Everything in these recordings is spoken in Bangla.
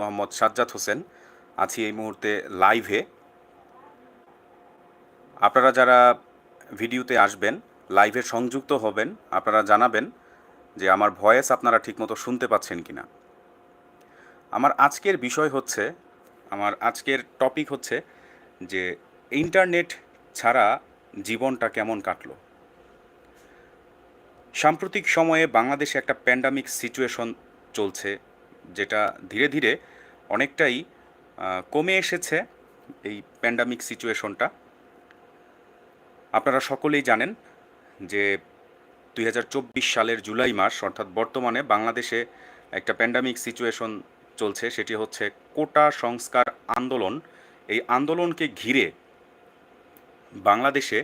মোহাম্মদ সাজ্জাদ হোসেন। আছি এই মুহূর্তে লাইভে আপনারা যারা ভিডিওতে আসবেন লাইভে সংযুক্ত হবেন, আপনারা জানাবেন যে আমার ভয়েস আপনারা ঠিকমতো শুনতে পাচ্ছেন কিনা। আমার আজকের বিষয় হচ্ছে, আমার আজকের টপিক হচ্ছে যে ইন্টারনেট ছাড়া জীবনটা কেমন কাটলো। সাম্প্রতিক সময়ে বাংলাদেশে একটা প্যান্ডামিক সিচুয়েশন চলছে। যেটা ধীরে ধীরে অনেকটাই কমে এসেছে এই প্যান্ডামিক সিচুয়েশনটা আপনারা সকলেই জানেন যে দুই হাজার চব্বিশ সালের জুলাই মাস, অর্থাৎ বর্তমানে বাংলাদেশে একটা প্যান্ডামিক সিচুয়েশন চলছে, সেটি হচ্ছে কোটা সংস্কার আন্দোলন। এই আন্দোলনকে ঘিরে বাংলাদেশে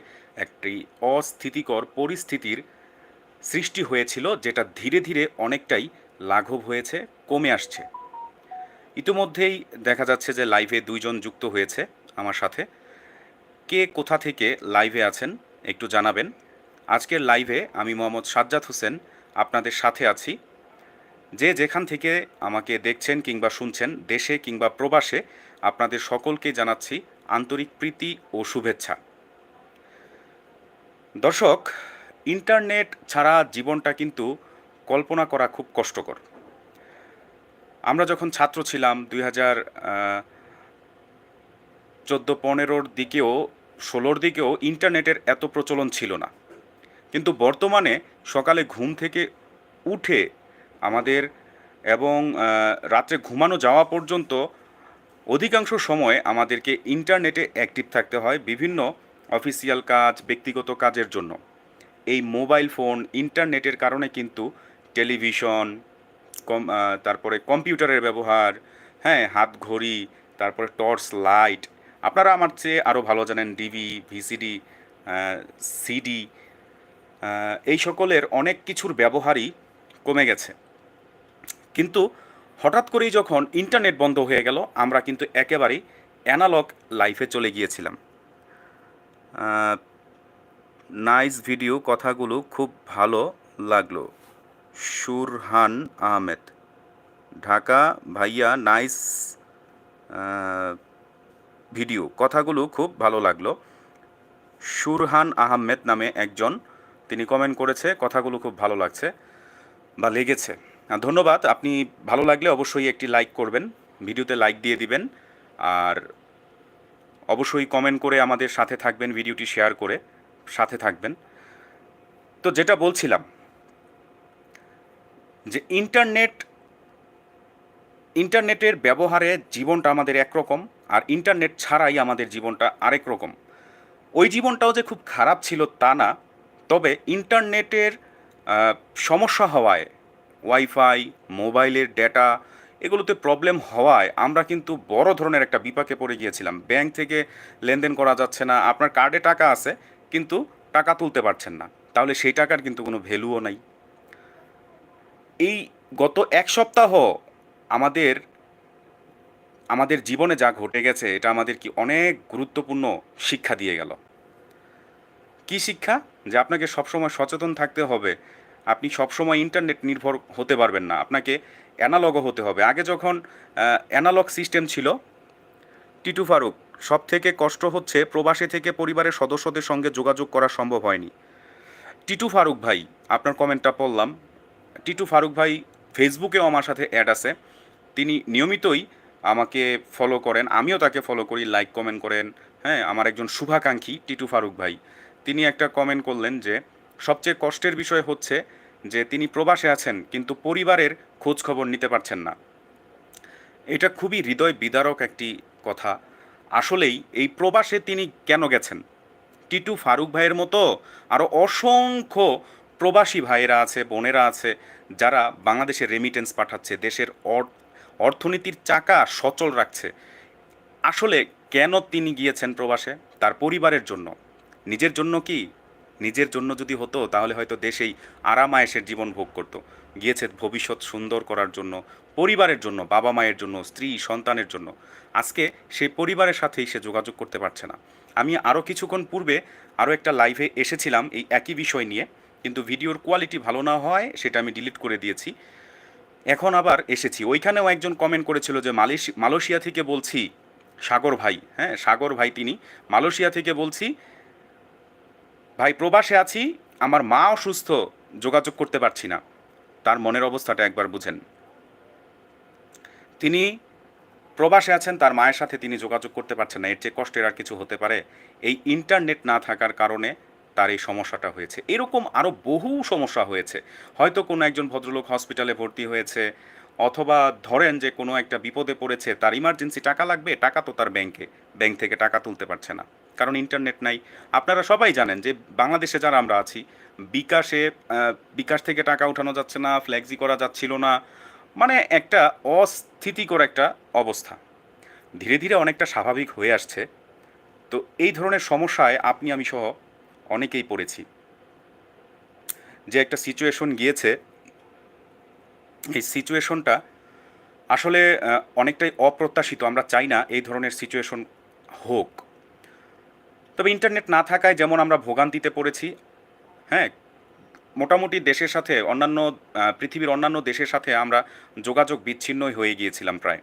একটি অস্থিতিকর পরিস্থিতির সৃষ্টি হয়েছিল, যেটা ধীরে ধীরে অনেকটাই লাঘব হয়েছে, কমে আসছে। ইতিমধ্যেই দেখা যাচ্ছে যে লাইভে দুইজন যুক্ত হয়েছে আমার সাথে। কে কোথা থেকে লাইভে আছেন একটু জানাবেন। আজকের লাইভে আমি মোহাম্মদ সাজ্জাদ হোসেন আপনাদের সাথে আছি। যে যেখান থেকে আমাকে দেখছেন কিংবা শুনছেন, দেশে কিংবা প্রবাসে, আপনাদের সকলকে জানাচ্ছি আন্তরিক প্রীতি ও শুভেচ্ছা। দর্শক, ইন্টারনেট ছাড়া জীবনটা কিন্তু কল্পনা করা খুব কষ্টকর। আমরা যখন ছাত্র ছিলাম দুই হাজার চোদ্দ পনেরোর দিকেও, ষোলোর দিকেও ইন্টারনেটের এত প্রচলন ছিল না। কিন্তু বর্তমানে সকালে ঘুম থেকে উঠে আমাদের এবং রাত্রে ঘুমানো যাওয়া পর্যন্ত অধিকাংশ সময় আমাদেরকে ইন্টারনেটে অ্যাক্টিভ থাকতে হয় বিভিন্ন অফিসিয়াল কাজ, ব্যক্তিগত কাজের জন্য। এই মোবাইল ফোন, ইন্টারনেটের কারণে কিন্তু টেলিভিশন, কম তারপরে কম্পিউটারের ব্যবহার হ্যাঁ হাত ঘড়ি, তারপরে টর্চ লাইট। আপনারা আমার চেয়ে আরও ভালো জানেন ডিভি ভিসিডি সিডি এই সকলের অনেক কিছুর ব্যবহারই কমে গেছে। কিন্তু হঠাৎ করেই যখন ইন্টারনেট বন্ধ হয়ে গেল, আমরা কিন্তু একেবারেই অ্যানালগ লাইফে চলে গিয়েছিলাম। নাইস ভিডিও, কথাগুলো খুব ভালো লাগল। সুরহান আহমেদ। ঢাকা ভাইয়া নাইস ভিডিও। কথাগুলো খুব ভালো লাগল। সুরহান আহমেদ নামে একজন, তিনি কমেন্ট করেছে, কথাগুলো খুব ভালো লাগছে বা লেগেছে। ধন্যবাদ, আপনি ভালো লাগলে অবশ্যই একটি লাইক করবেন, ভিডিওতে লাইক দিয়ে দিবেন, আর অবশ্যই কমেন্ট করে আমাদের সাথে থাকবেন, ভিডিওটি শেয়ার করে সাথে থাকবেন। তো যেটা বলছিলাম যে ইন্টারনেট, ইন্টারনেটের ব্যবহারে জীবনটা আমাদের একরকম আর ইন্টারনেট ছাড়াই আমাদের জীবনটা আরেক রকম। ওই জীবনটাও যে খুব খারাপ ছিল তা না, তবে ইন্টারনেটের সমস্যা হওয়ায়, ওয়াইফাই, মোবাইলের ডেটা এগুলোতে প্রবলেম হওয়ায় আমরা কিন্তু বড় ধরনের একটা বিপাকে পড়ে গিয়েছিলাম। ব্যাংক থেকে লেনদেন করা যাচ্ছে না, আপনার কার্ডে টাকা আছে, কিন্তু টাকা তুলতে পারছেন না। তাহলে সেই টাকার কিন্তু কোনো ভ্যালুও নাই। এই গত এক সপ্তাহ আমাদের আমাদের জীবনে যা ঘটে গেছে, এটা আমাদের কি অনেক গুরুত্বপূর্ণ শিক্ষা দিয়ে গেল। কি শিক্ষা? যে আপনাকে সবসময় সচেতন থাকতে হবে। আপনি সবসময় ইন্টারনেট নির্ভর হতে পারবেন না। আপনাকে অ্যানালগও হতে হবে। আগে যখন অ্যানালগ সিস্টেম ছিল, টিটু ফারুক সব থেকে কষ্ট হচ্ছে প্রবাসী থেকে পরিবারের সদস্যদের সঙ্গে যোগাযোগ করা সম্ভব হয়নি। টিটু ফারুক ভাই, আপনার কমেন্টটা পড়লাম। টিটু ফারুক ভাই ফেসবুকেও আমার সাথে অ্যাড আছে। তিনি নিয়মিতই আমাকে ফলো করেন, আমিও তাকে ফলো করি লাইক কমেন্ট করেন। হ্যাঁ আমার একজন শুভাকাঙ্ক্ষী টিটু ফারুক ভাই। তিনি একটা কমেন্ট করলেন যে, সবচেয়ে কষ্টের বিষয় হচ্ছে যে, তিনি প্রবাসে আছেন, কিন্তু পরিবারের খোঁজ খবর নিতে পারছেন না। এটা খুবই হৃদয় বিদারক একটি কথা। আসলেই এই প্রবাসে তিনি কেন গেছেন? টিটু ফারুক ভাইয়ের মতো আরও অসংখ্য প্রবাসী ভাইয়েরা আছে, বোনেরা আছে, যারা বাংলাদেশে রেমিটেন্স পাঠাচ্ছে, দেশের অর্থনীতির চাকা সচল রাখছে। আসলে কেন তিনি গিয়েছেন প্রবাসে? তার পরিবারের জন্য। নিজের জন্য কি? নিজের জন্য যদি হতো, তাহলে হয়তো দেশেই আরামায়েশের জীবন ভোগ করত। গিয়েছে ভবিষ্যৎ সুন্দর করার জন্য, পরিবারের জন্য, বাবা মায়ের জন্য, স্ত্রী, সন্তানের জন্য। আজকে সেই পরিবারের সাথেই সে যোগাযোগ করতে পারছে না। আমি আরও কিছুক্ষণ পূর্বে আরও একটা লাইভে এসেছিলাম এই একই বিষয় নিয়ে। কিন্তু ভিডিওর কোয়ালিটি ভালো না হওয়ায় সেটা আমি ডিলিট করে দিয়েছি। এখন আবার এসেছি। ওইখানেও একজন কমেন্ট করেছিল যে মালয়েশি মালয়েশিয়া থেকে বলছি, সাগর ভাই হ্যাঁ সাগর ভাই তিনি, মালয়েশিয়া থেকে বলছি, ভাই, প্রবাসে আছি, আমার মা অসুস্থ, যোগাযোগ করতে পারছি না। তার মনের অবস্থাটা একবার বুঝেন। তিনি প্রবাসে আছেন, তার মায়ের সাথে তিনি যোগাযোগ করতে পারছেন না। এর চেয়ে কষ্টের আর কিছু হতে পারে। এই ইন্টারনেট না থাকার কারণে তার এই সমস্যাটা হয়েছে। এরকম আরও বহু সমস্যা হয়েছে। হয়তো কোনো একজন ভদ্রলোক হসপিটালে ভর্তি হয়েছে, অথবা ধরেন যে কোনো একটা বিপদে পড়েছে, তার ইমার্জেন্সি টাকা লাগবে, টাকা তো তার ব্যাংকে ব্যাংক থেকে টাকা তুলতে পারছে না, কারণ ইন্টারনেট নাই। আপনারা সবাই জানেন যে বাংলাদেশে যারা আমরা আছি, বিকাশে বিকাশ থেকে টাকা উঠানো যাচ্ছে না ফ্ল্যাক্সি করা যাচ্ছিল না মানে একটা অস্থিতিকর একটা অবস্থা। ধীরে ধীরে অনেকটা স্বাভাবিক হয়ে আসছে। তো এই ধরনের সমস্যায় আপনি, আমি সহ অনেকেই পড়েছি। যে একটা সিচুয়েশন গিয়েছে, এই সিচুয়েশনটা আসলে অনেকটাই অপ্রত্যাশিত, আমরা চাই না এই ধরনের সিচুয়েশন হোক। তবে ইন্টারনেট না থাকায় যেমন আমরা ভোগান্তিতে পড়েছি হ্যাঁ মোটামুটি দেশের সাথে, অন্যান্য পৃথিবীর অন্যান্য দেশের সাথে আমরা যোগাযোগ বিচ্ছিন্নই হয়ে গিয়েছিলাম প্রায়।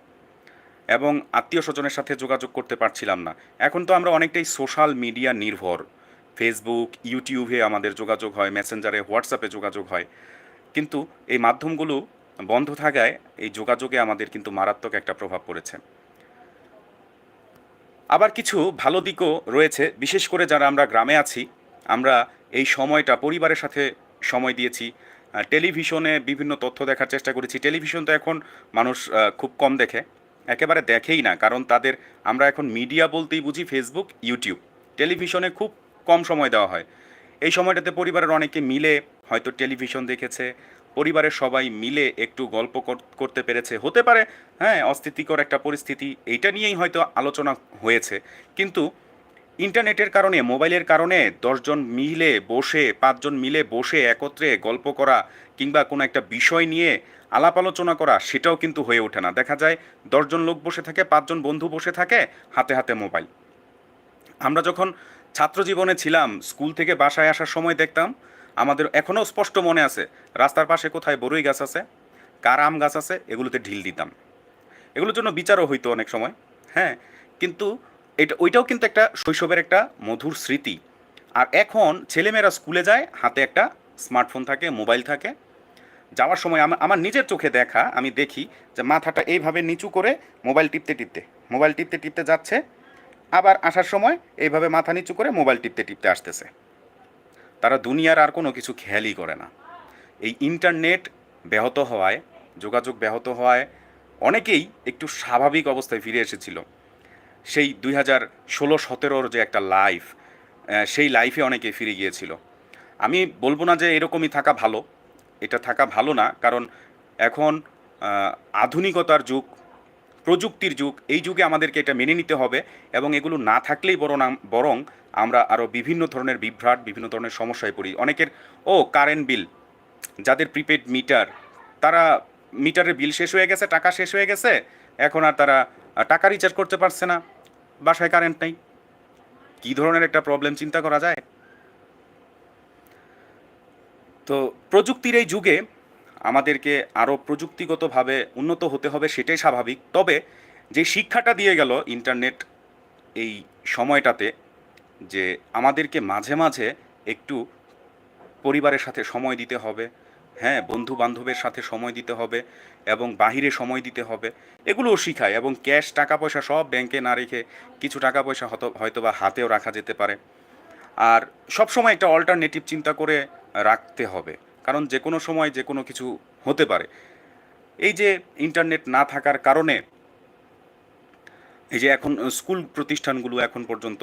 এবং আত্মীয় স্বজনের সাথে যোগাযোগ করতে পারছিলাম না। এখন তো আমরা অনেকটাই সোশ্যাল মিডিয়া নির্ভর। ফেসবুক ইউটিউবে আমাদের যোগাযোগ হয় মেসেঞ্জারে হোয়াটসঅ্যাপে যোগাযোগ হয়। কিন্তু এই মাধ্যমগুলো বন্ধ থাকায় এই যোগাযোগে আমাদের কিন্তু মারাত্মক একটা প্রভাব পড়েছে। আবার কিছু ভালো দিকও রয়েছে। বিশেষ করে যারা আমরা গ্রামে আছি, আমরা এই সময়টা পরিবারের সাথে সময় দিয়েছি। টেলিভিশনে বিভিন্ন তথ্য দেখার চেষ্টা করেছি। টেলিভিশন তো এখন মানুষ খুব কম দেখে। একেবারে দেখেই না, কারণ তাদের আমরা এখন মিডিয়া বলতেই বুঝি ফেসবুক ইউটিউব টেলিভিশনে খুব কম সময় দেওয়া হয়। এই সময়টাতে পরিবারের অনেকে মিলে হয়তো টেলিভিশন দেখেছে, পরিবারের সবাই মিলে একটু গল্প কর- করতে পেরেছে। হতে পারে হ্যাঁ অস্থিতিকর একটা পরিস্থিতি, এইটা নিয়েই হয়তো আলোচনা হয়েছে। কিন্তু ইন্টারনেটের কারণে, মোবাইলের কারণে দশজন মিলে বসে, পাঁচজন মিলে বসে একত্রে গল্প করা কিংবা কোনো একটা বিষয় নিয়ে আলাপ আলোচনা করা, সেটাও কিন্তু হয়ে ওঠে না। দেখা যায়, দশজন লোক বসে থাকে, পাঁচজন বন্ধু বসে থাকে, হাতে হাতে মোবাইল। আমরা যখন ছাত্র জীবনে ছিলাম, স্কুল থেকে বাসায় আসার সময় দেখতাম, আমাদের এখনও স্পষ্ট মনে আছে, রাস্তার পাশে কোথায় বড়ই গাছ আছে, কার আম গাছ আছে, এগুলোতে ঢিল দিতাম। এগুলোর জন্য বিচারও হইতো অনেক সময় হ্যাঁ কিন্তু এটা, ওইটাও কিন্তু একটা শৈশবের একটা মধুর স্মৃতি। আর এখন ছেলেমেয়েরা স্কুলে যায়, হাতে একটা স্মার্টফোন থাকে, মোবাইল থাকে। যাওয়ার সময় আমা- আমার নিজের চোখে দেখা, আমি দেখি যে মাথাটা এইভাবে নিচু করে মোবাইল টিপতে টিপতে, মোবাইল টিপতে টিপতে যাচ্ছে। আবার আসার সময় এইভাবে মাথা নিচু করে মোবাইল টিপতে টিপতে আসতেছে। তারা দুনিয়ার আর কোনো কিছু খেয়ালই করে না। এই ইন্টারনেট ব্যাহত হওয়ায়, যোগাযোগ ব্যাহত হওয়ায় অনেকেই একটু স্বাভাবিক অবস্থায় ফিরে এসেছিল। সেই দুই হাজার ষোলো, সতেরোর যে একটা লাইফ সেই লাইফে অনেকে ফিরে গিয়েছিল। আমি বলব না যে এরকমই থাকা ভালো। এটা থাকা ভালো না, কারণ এখন আধুনিকতার যুগ প্রযুক্তির যুগ, এই যুগে আমাদেরকে এটা মেনে নিতে হবে এবং এগুলো না থাকলেই বরং বরং আমরা আরও বিভিন্ন ধরনের বিভ্রাট, বিভিন্ন ধরনের সমস্যায় পড়ি। অনেকের, ও কারেন্ট বিল যাদের প্রিপেড মিটার তারা মিটারের বিল শেষ হয়ে গেছে, টাকা শেষ হয়ে গেছে, এখন আর তারা টাকা রিচার্জ করতে পারছে না, বাসায় কারেন্ট নেই। কী ধরনের একটা প্রবলেম চিন্তা করা যায়? তো প্রযুক্তির এই যুগে আমাদেরকে আরও প্রযুক্তিগতভাবে উন্নত হতে হবে সেটাই স্বাভাবিক। তবে যে শিক্ষাটা দিয়ে গেল ইন্টারনেট এই সময়টাতে, যে আমাদেরকে মাঝে মাঝে একটু পরিবারের সাথে সময় দিতে হবে হ্যাঁ বন্ধু বান্ধবের সাথে সময় দিতে হবে এবং বাহিরে সময় দিতে হবে, এগুলোও শিখায় এবং ক্যাশ টাকা পয়সা সব ব্যাংকে না রেখে কিছু টাকা পয়সা হয়তো বা হাতেও রাখা যেতে পারে। আর সব সময় একটা অল্টারনেটিভ চিন্তা করে রাখতে হবে। কারণ যে কোনো সময় যে কোনো কিছু হতে পারে। এই যে ইন্টারনেট না থাকার কারণে এই যে এখন স্কুল প্রতিষ্ঠানগুলো এখন পর্যন্ত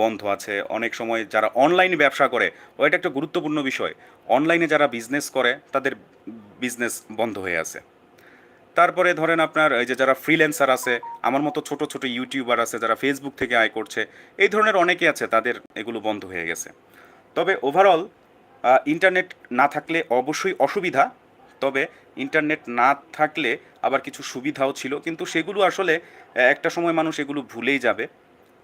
বন্ধ আছে। অনেক সময় যারা অনলাইনে ব্যবসা করে, ও এটা একটা গুরুত্বপূর্ণ বিষয়। অনলাইনে যারা বিজনেস করে, তাদের বিজনেস বন্ধ হয়ে আছে। তারপরে ধরেন আপনার এই যে যারা ফ্রিল্যান্সার আছে, আমার মতো ছোট ছোট ইউটিউবার আছে যারা ফেসবুক থেকে আয় করছে, এই ধরনের অনেকে আছে, তাদের এগুলো বন্ধ হয়ে গেছে। তবে ওভারঅল ইন্টারনেট না থাকলে অবশ্যই অসুবিধা, তবে ইন্টারনেট না থাকলে আবার কিছু সুবিধাও ছিল। কিন্তু সেগুলো আসলে একটা সময় মানুষ এগুলো ভুলেই যাবে।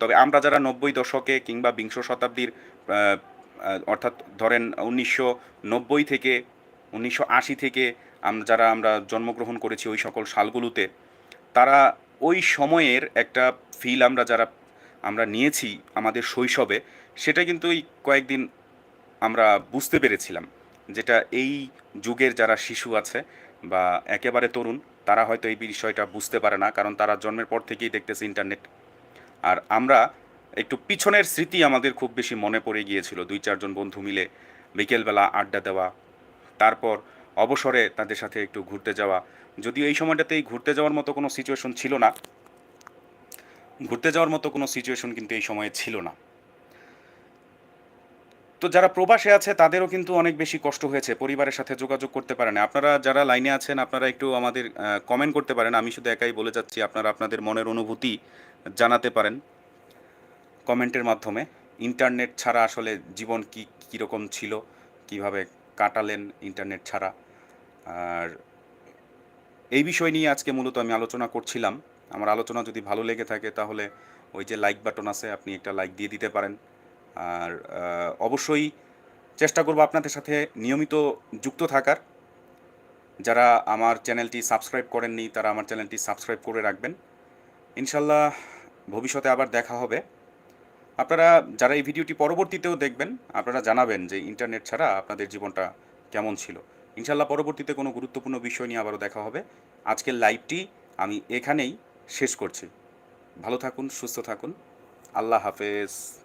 তবে আমরা যারা নব্বই দশকে কিংবা বিংশ শতাব্দীর অর্থাৎ ধরেন উনিশশো নব্বই থেকে উনিশশো আশি থেকে আমরা যারা আমরা জন্মগ্রহণ করেছি ওই সকল সালগুলোতে, তারা ওই সময়ের একটা ফিল আমরা যারা আমরা নিয়েছি আমাদের শৈশবে, সেটা কিন্তু ওই কয়েকদিন আমরা বুঝতে পেরেছিলাম যেটা এই যুগের যারা শিশু আছে বা একেবারে তরুণ, তারা হয়তো এই বিষয়টা বুঝতে পারে না, কারণ তারা জন্মের পর থেকেই দেখতেছে ইন্টারনেট আর আমরা একটু পিছনের স্মৃতি আমাদের খুব বেশি মনে পড়ে গিয়েছিল, দুই চারজন বন্ধু মিলে বিকেলবেলা আড্ডা দেওয়া, তারপর অবসরে তাদের সাথে একটু ঘুরতে যাওয়া। যদিও এই সময়টাতেই ঘুরতে যাওয়ার মতো কোনো সিচুয়েশন ছিল না, ঘুরতে যাওয়ার মতো কোনো সিচুয়েশন কিন্তু এই সময়ে ছিল না। তো যারা প্রবাসে আছে, তাদেরও কিন্তু অনেক বেশি কষ্ট হয়েছে। পরিবারের সাথে যোগাযোগ করতে পারেন। আপনারা যারা লাইনে আছেন, আপনারা একটু আমাদের কমেন্ট করতে পারেন। আমি শুধু একাই বলে যাচ্ছি, আপনারা আপনাদের মনের অনুভূতি জানাতে পারেন কমেন্টের মাধ্যমে। ইন্টারনেট ছাড়া আসলে জীবন কি কীরকম ছিল, কীভাবে কাটালেন ইন্টারনেট ছাড়া? আর এই বিষয় নিয়ে আজকে মূলত আমি আলোচনা করছিলাম। আমার আলোচনা যদি ভালো লেগে থাকে, তাহলে ওই যে লাইক বাটন আছে, আপনি একটা লাইক দিয়ে দিতে পারেন। আর অবশ্যই চেষ্টা করব আপনাদের সাথে নিয়মিত যুক্ত থাকার। যারা আমার চ্যানেলটি সাবস্ক্রাইব করেননি, তারা আমার চ্যানেলটি সাবস্ক্রাইব করে রাখবেন। ইনশাল্লাহ ভবিষ্যতে আবার দেখা হবে। আপনারা যারা এই ভিডিওটি পরবর্তীতেও দেখবেন, আপনারা জানাবেন যে ইন্টারনেট ছাড়া আপনাদের জীবনটা কেমন ছিল। ইনশাল্লাহ পরবর্তীতে কোনো গুরুত্বপূর্ণ বিষয় নিয়ে আবারও দেখা হবে। আজকের লাইভটি আমি এখানেই শেষ করছি। ভালো থাকুন, সুস্থ থাকুন। আল্লাহ হাফেজ।